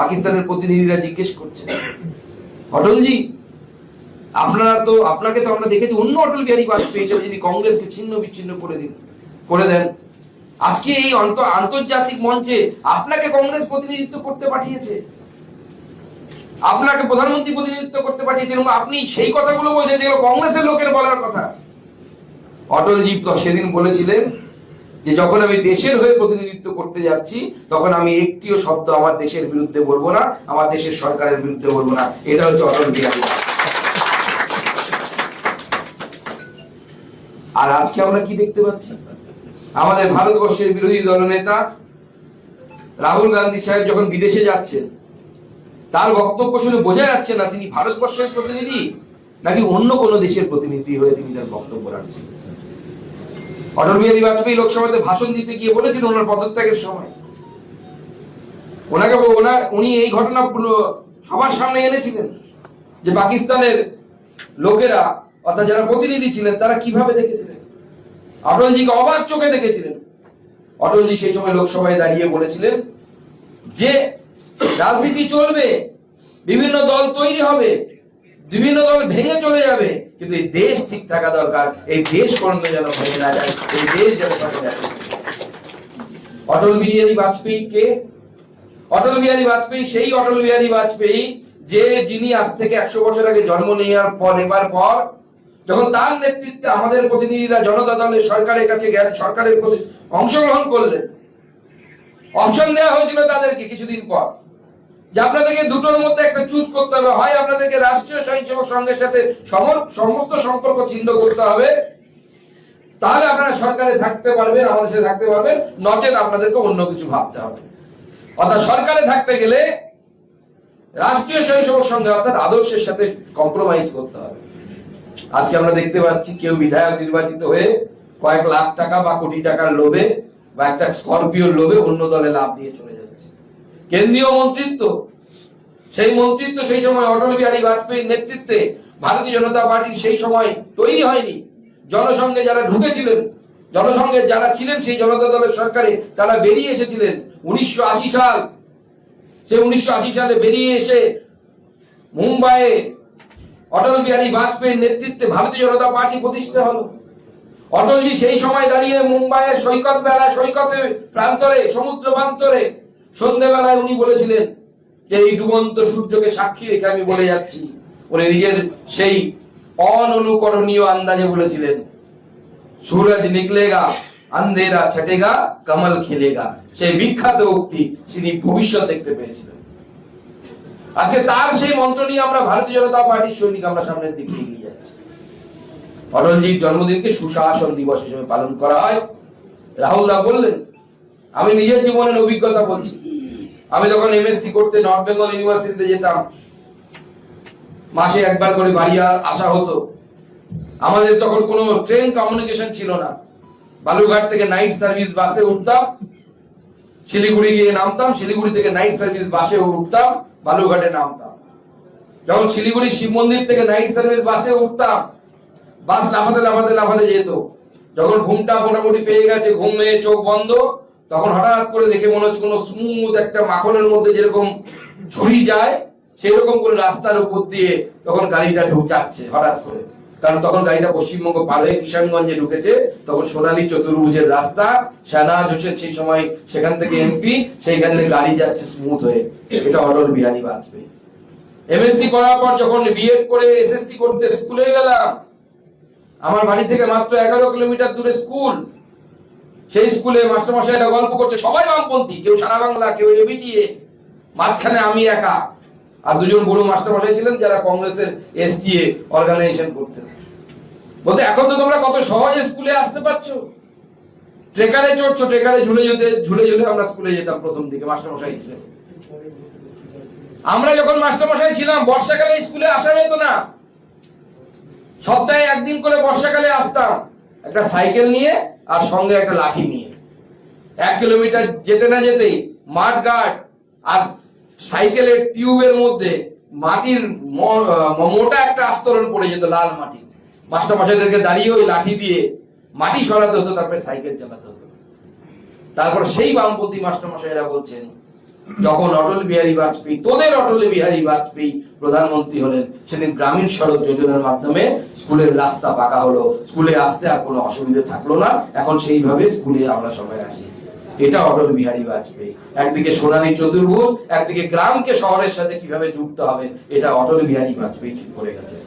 পাকিস্তানের প্রতিনিধিরা জিজ্ঞেস করছে। অটলজি, আপনারা তো, আপনাকে তো আমরা দেখেছি, অন্য অটল বিহারী বাজপেয়ী হিসেবে যিনি কংগ্রেসকে ছিন্ন বিচ্ছিন্ন করে দিন, করে দেন। আজকে এই আন্তর্জাতিক মঞ্চে আপনাকে কংগ্রেস প্রতিনিধিত্ব করতে পাঠিয়েছে। আপনাকে প্রধানমন্ত্রী প্রতিনিধিত্ব করতে পাঠিয়েছেন এবং আপনি সেই কথাগুলো বলছেন যেগুলো কংগ্রেসের লোকের বলার কথা। অটলজি সেদিন বলেছিলেন যে যখন আমি দেশের হয়ে প্রতিনিধিত্ব করতে যাচ্ছি, তখন আমি একটিও শব্দ আমার দেশের বিরুদ্ধে বলব না, আমার দেশের সরকারের বিরুদ্ধে বলব না। এটা হচ্ছে অটল বিহারী। আর আজকে আমরা কি দেখতে পাচ্ছি? আমাদের ভারতবর্ষের বিরোধী দলনেতা রাহুল গান্ধী সাহেব যখন বিদেশে যাচ্ছেন, তার বক্তব্য শুনে বোঝা যাচ্ছে না তিনি ভারতবর্ষের প্রতিনিধি নাকি অন্য কোনো দেশের প্রতিনিধি হয়ে তিনি তার বক্তব্য রাখছেন। অটল বিহারী বাজপেয়ী লোকসভাতে ভাষণ দিতে গিয়ে বলেছিলেন ওনার পদত্যাগের সময়। ওনাকে ওনা উনি এই ঘটনা সবার সামনে এনেছিলেন যে পাকিস্তানের লোকেরা, অর্থাৎ যারা প্রতিনিধি ছিলেন, তারা কীভাবে দেখেছিলেন? অটলজিকে অবাক চোখে দেখেছিলেন। অটলজি সেই সময় লোকসভায় দাঁড়িয়ে বলেছিলেন যে, রাজনীতি চলবে, বিভিন্ন দল তৈরি হবে বিভিন্ন দল ভেঙে চলে যাবে। কিন্তু এই দেশ ঠিক থাকা দরকার। এই দেশ পর্যন্ত যেন ভেঙে না যায়, এই দেশ যেন ভেঙে যায়। অটল বিহারী বাজপেয়ী কে অটল বিহারী বাজপেয়ী, সেই অটল বিহারী বাজপেয়ী, যে যিনি আজ থেকে একশো বছর আগে জন্ম নেওয়ার পর এবার পর, যখন তার নেতৃত্বে আমাদের প্রতিনিধিরা জনতা দলের সরকারের কাছে গেলেন সরকারের প্রতি অংশগ্রহণ করলেন, অপশন দেওয়া হয়েছিল তাদেরকে কিছুদিন পর। আপনাদেরকে দুটোর মধ্যে একটা চুজ করতে হবে। হয় আপনাদেরকে রাষ্ট্রীয় স্বয়ংসেবক সংঘের সাথে সমস্ত সম্পর্ক করতে হবে, তাহলে আপনারা সরকারে থাকতে পারবেন, আমাদের সাথে থাকতে পারবেন, নচেত আপনাদেরকে অন্য কিছু ভাবতে হবে। অর্থাৎ সরকারে থাকতে গেলে রাষ্ট্রীয় স্বয়ংসেবক সংঘে অর্থাৎ আদর্শের সাথে কম্প্রোমাইজ করতে হবে। আজকে আমরা দেখতে পাচ্ছি কেউ বিধায়ক নির্বাচিত হয়ে কয়েক লাখ টাকা বা কোটি টাকার লোভে বা একটা স্করপিওর লোভে অন্য দলে লাভ দিয়ে চলে যাচ্ছে। কেন্দ্রীয় মন্ত্রিত্ব, সেই মন্ত্রিত্ব সেই সময় অটল বিহারী বাজপেয়ীর নেতৃত্বে ভারতীয় জনতা পার্টির সেই সময় তৈরি হয়নি। জনসংঘে যারা ঢুকেছিলেন জনসংঘের যারা ছিলেন সেই জনতা দলের সরকারে তারা বেরিয়ে এসেছিলেন উনিশশো আশি সাল। সেই উনিশশো সালে বেরিয়ে এসে মুম্বাইয়ে অটল বিহারী বাজপেয়ীর নেতৃত্বে ভারতীয় জনতা পার্টি প্রতিষ্ঠা হলো। অটলজি সেই সময় দাঁড়িয়ে মুম্বাইয়ের সৈকত বেলা সৈকতে প্রান্তরে, সমুদ্র প্রান্তরে সন্ধ্যাবেলায় উনি বলেছিলেন যে এই ডুবন্ত সূর্যকে সাক্ষী রেখে আমি বলে যাচ্ছি। উনি নিজের সেই অননুকরণীয় আন্দাজে বলেছিলেন, সুরজ নিকলেগা আন্ধেরা ছটেগা, কমল খেলেগা। সেই বিখ্যাত উক্তি তিনি ভবিষ্যৎ দেখতে পেয়েছিলেন। আজকে তার সেই মন্ত্র নিয়ে আমরা ভারতীয় জনতা পার্টির সৈনিক আমরা সামনের দিকে এগিয়ে যাচ্ছি। অটলজির জন্মদিনকে সুশাসন দিবস হিসেবে পালন করা হয়। রাহুল দা বললেন, আমি নিজের জীবনের অভিজ্ঞতা বলছি। আমি যখন এমএসসি করতে নর্থ বেঙ্গল ইউনিভার্সিটিতে যেতাম, মাসে একবার করে বাড়ি আসা হতো। আমাদের তখন কোনো ট্রেন কমিউনিকেশন ছিল না। বালুরঘাট থেকে নাইট সার্ভিস বাসে উঠতাম, শিলিগুড়ি গিয়ে নামতাম, শিলিগুড়ি থেকে নাইট সার্ভিস বাসে উঠতাম, বালুরঘাটে নামতাম। যখন শিলিগুড়ি শিব মন্দির থেকে নাইট সার্ভিস বাসে উঠতাম বাস লাফাতে লাফাতে লাফাতে যেত। যখন ঘুমটা মোটামুটি পেয়ে গেছে, ঘুমে চোখ বন্ধ তখন হঠাৎ করে দেখে মনে হচ্ছে কোনো স্মুথ একটা মাখনের মধ্যে যেরকম ছুরি যায়, সেরকম করে রাস্তার উপর দিয়ে তখন গাড়িটা ঢুক যাচ্ছে হঠাৎ করে। কারণ তখন গাড়িটা পশ্চিমবঙ্গ পার হয়ে কিষানগঞ্জে ঢুকেছে, তখন সোনালী চতুর্ভুজের রাস্তা, শাহনাজ হোসেন সেই সময় সেখান থেকে এমপি সেইখান থেকে গাড়ি যাচ্ছে স্মুথ হয়ে। এটা অটল বিহারী বাজপেয়ী। এমএসসি করার পর যখন বিএড করে এসএসসি করতে স্কুলে গেলাম, আমার বাড়ি থেকে মাত্র এগারো কিলোমিটার দূরে স্কুল সেই স্কুলে মাস্টারমশাইরা গল্প করছে, সবাই বামপন্থী, কেউ সারা বাংলা, কেউ এবিটিএ। মাঝখানে আমি একা, আর দুজন বড় মাস্টারমশাই ছিলেন যারা কংগ্রেসের এসটিএ অর্গানাইজেশন করতেন। বলতে, এখন তো তোমরা কত সহজে স্কুলে আসতে পারছ? ট্রেকারে চড়ছো, ট্রেকারে ঝুলে যেতে, ঝুলে ঝুলে আমরা স্কুলে যেতাম প্রথম দিকে, মাস্টারমশাই ছিলেন। আমরা যখন মাস্টারমশাই ছিলাম, বর্ষাকালে স্কুলে আসা যেত না। সপ্তাহে একদিন করে বর্ষাকালে আসতাম। একটা সাইকেল নিয়ে আর সঙ্গে একটা লাঠি নিয়ে। এক কিলোমিটার যেতে না যেতেই মাঠ গার্ড আর সাইকেলের টিউবের মধ্যে মাটির মোটা একটা আস্তরণ পড়ে যেত লাল মাটি মাস্টার মশাইদেরকে দাঁড়িয়ে ওই লাঠি দিয়ে মাটি সরাতে হতো, তারপরে সাইকেল চালাতে হতো। তারপর সেই বামপন্থী মাস্টার মশাইরা বলছেন যখন অটল বিহারী বাজপেয়ী, তোদের অটল বিহারী বাজপেয়ী প্রধানমন্ত্রী হলেন, সেদিন গ্রামীণ সড়ক যোজনার মাধ্যমে স্কুলের রাস্তা পাকা হলো। স্কুলে আসতে আর কোনো অসুবিধা থাকল না। এখন সেইভাবে স্কুলে আমরা সবাই আসি। এটা অটল বিহারী বাজপেয়ী। একদিকে সোনালী চতুর্ভুজ, একদিকে গ্রামকে শহরের সাথে কীভাবে যুক্ত হবে, এটা অটল বিহারী বাজপেয়ী ঠিক করে গেছে।